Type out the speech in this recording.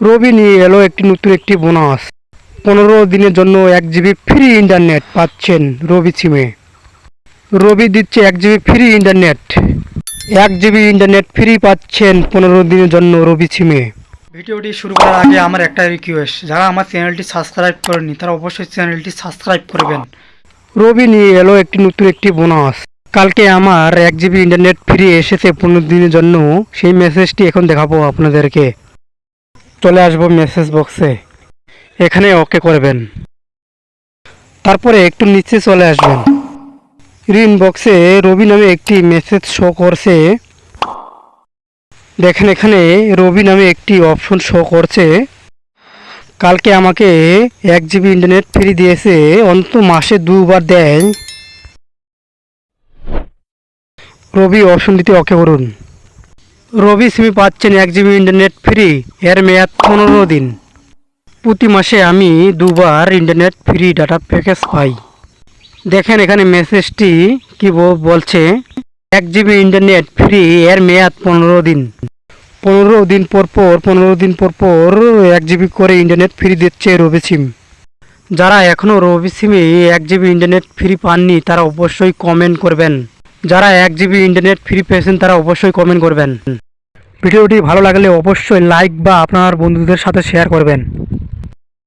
রবি নিয়ে এলো একটি নতুন একটি বোনাস। পনেরো দিনের জন্য এক জিবি ফ্রি ইন্টারনেট পাচ্ছেন রবি সিমে। রবি দিচ্ছে এক জিবি ফ্রি ইন্টারনেট। এক জিবি ইন্টারনেট ফ্রি পাচ্ছেন পনেরো দিনের জন্য রবি সিমে। ভিডিওটি শুরু করার আগে আমার একটা রিকোয়েস্ট যারা আমার চ্যানেলটি সাবস্ক্রাইব করেনি তারা অবশ্যই চ্যানেলটি সাবস্ক্রাইব করবেন। রবি নিয়ে এলো একটি নতুন একটি বোনাস। কালকে আমার এক জিবি ইন্টারনেট ফ্রি এসেছে পনেরো দিনের জন্য সেই মেসেজটি এখন দেখাবো আপনাদেরকে। চলে আসব মেসেজ বক্সে এখানে ওকে করবেন। তারপরে একটু নিচে চলে আসবেন। রিন বক্সে রবি নামে একটি মেসেজ শো করছে। দেখেন এখানে রবি নামে একটি অপশন শো করছে। কালকে আমাকে এক জিবি ইন্টারনেট ফ্রি দিয়েছে, অন্তত মাসে দুবার দেয়। রবি অপশনটিতে ওকে করুন। রবি সিমি পাচ্ছেন এক জিবি ইন্টারনেট ফ্রি এর মেয়াদ পনেরো দিন। প্রতি মাসে আমি দুবার ইন্টারনেট ফ্রি ডাটা প্যাকেজ পাই। দেখেন এখানে মেসেজটি কি বলছে, এক জিবি ইন্টারনেট ফ্রি এর মেয়াদ পনেরো দিন। পনেরো দিন পর পর, পনেরো দিন পর পর এক জিবি করে ইন্টারনেট ফ্রি দিচ্ছে রবি সিম। যারা এখনও রবি সিমে এক জিবি ইন্টারনেট ফ্রি পাননি, তারা অবশ্যই কমেন্ট করবেন। যারা এক জিবি ইন্টারনেট ফ্রি পেয়েছেন, তারা অবশ্যই কমেন্ট করবেন। ভিডিওটি ভালো লাগলে অবশ্যই লাইক বা আপনার বন্ধুদের সাথে শেয়ার করবেন।